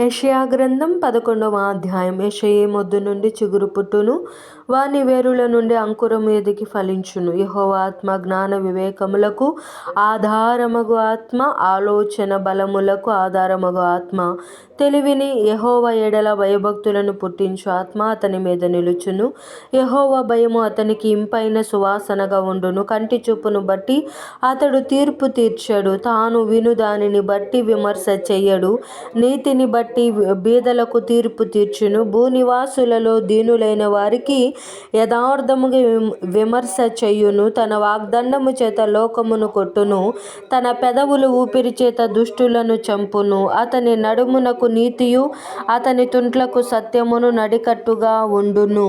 యషయా గ్రంథం పదకొండవ అధ్యాయం. యషయే మొద్దు నుండి చిగురు పుట్టును? వాని వేరుల నుండి అంకురము ఎదిగి ఫలించును. యెహోవా ఆత్మ జ్ఞాన వివేకములకు ఆధారమగు ఆత్మ ఆలోచన బలములకు ఆధారమగు ఆత్మ. తెలివిని యహోవ ఎడల భయభక్తులను పుట్టించు ఆత్మ అతని మీద నిలుచును. యహోవ భయము అతనికి ఇంపైన సువాసనగా ఉండును. కంటి చూపును బట్టి అతడు తీర్పు తీర్చడు. తాను విను దానిని బట్టి విమర్శ చెయ్యడు. నీతిని బట్టి బీదలకు తీర్పు తీర్చును. భూనివాసులలో దీనులైన వారికి యథార్థముగా విమర్శ చెయ్యును. తన వాగ్దండము చేత లోకమును కొట్టును. తన పెదవులు ఊపిరి చేత దుష్టులను చంపును. అతని నడుమునకు నీతియు అతని తుంట్లకు సత్యమును నడికట్టుగా ఉండును.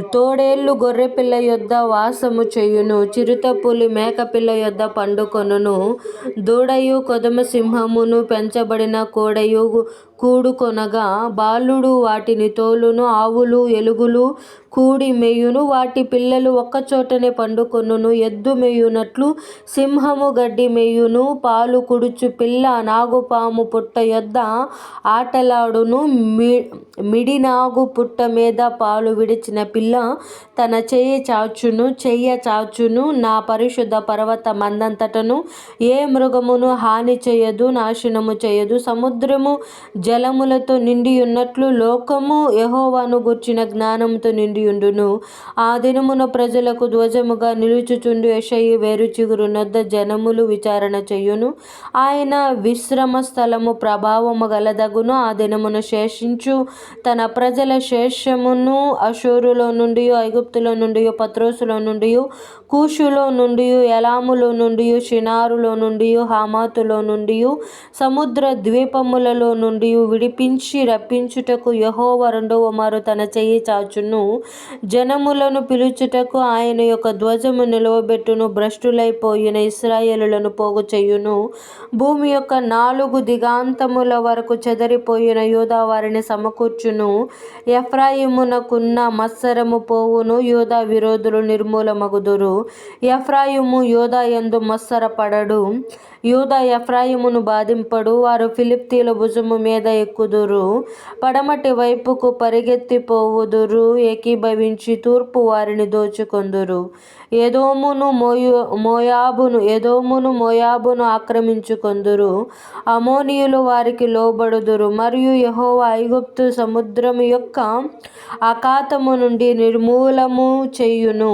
తోడేళ్ళు గొర్రెపిల్ల యొద్ద వాసము చేయును చిరుతపులి మేకపిల్ల యొద్ద పండుకొనును. దూడయు కొదమ సింహమును పెంచబడిన కోడయు కూడుకొనగా బాలుడు వాటిని తోలును ఆవులు ఎలుగులు కూడి మేయును వాటి పిల్లలు ఒక్కచోటనే పండుకొనును. ఎద్దు మేయునట్లు సింహము గడ్డి మేయును పాలు కుడుచు పిల్ల నాగుపాము పుట్ట యొద్ద ఆటలాడును. మి మిడినాగు పుట్ట మీద పాలు విడిచిన పిల్ల తన చేయ చాచును చెయ్య చాచును నా పరిశుద్ధ పర్వత మందంతటను ఏ మృగమును హాని చేయదు నాశనము చేయదు. సముద్రము జలములతో నిండి ఉన్నట్లు లోకము యహోవాను గుర్చిన జ్ఞానంతో నిండియుండును. ఆ దినమున ప్రజలకు ధ్వజముగా నిలుచుచుండు యషయి వేరు చిగురు జనములు విచారణ చెయ్యును ఆయన విశ్రమ స్థలము ప్రభావము గలదగును. ఆ దినమున శేషించు తన ప్రజల శేషమును అశూరులో నుండి ఐగుప్తులో నుండి పత్రోసులో నుండి కూషులో నుండి ఎలాములో నుండి షినారులో నుండి హామాతులో నుండి సముద్ర ద్వీపములలో నుండి విడిపించి రప్పించుటకు యహోవ రెండవ మారు తన చెయ్యి చాచును. జనములను పిలుచుటకు ఆయన యొక్క ధ్వజము నిలవబెట్టును భ్రష్టులైపోయిన ఇస్రాయేలులను పోగు చేయును భూమి యొక్క నాలుగు దిగాంతముల వరకు చెదరిపోయిన యూదా వారిని సమకూర్చును. ఎఫ్రాయిమునకున్న మత్సరము పోవును యోధా విరోధులు నిర్మూలమగుదురు. ఎఫ్రాయిము యోధా ఎందు మత్సరపడడు. యూదా ఎఫ్రాయిమును బాధింపడు వారు ఫిలిప్తీల భుజము మీద ఎక్కుదురు. పడమటి వైపుకు పరిగెత్తిపోవుదురు ఏకీభవించి తూర్పు వారిని దోచుకొందురు. ఏదోమును మోయు మోయాబును ఏదోమును మోయాబును ఆక్రమించుకొందురు. అమోనియులు వారికి లోబడుదురు మరియు యహోవా ఐగుప్తు సముద్రము యొక్క అకాతము నుండి నిర్మూలము చేయును.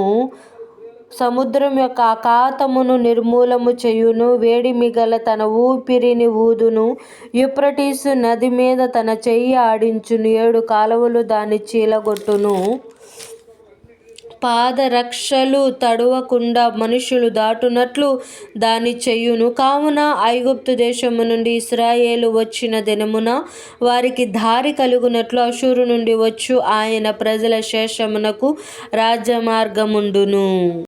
సముద్రం యొక్క అఖాతమును నిర్మూలము చేయును. వేడి మిగల తన ఊపిరిని ఊదును. యుప్రటీసు నది మీద తన చెయ్యి ఆడించును. ఏడు కాలువలు దాని చీలగొట్టును. పాదరక్షలు తడవకుండా మనుషులు దాటునట్లు దాని చెయ్యును కావున ఐగుప్తు దేశము నుండి ఇస్రాయేలు వచ్చిన దినమున వారికి దారి కలుగునట్లు అశూరు నుండి వచ్చు. ఆయన ప్రజల శేషమునకు రాజమార్గముండును.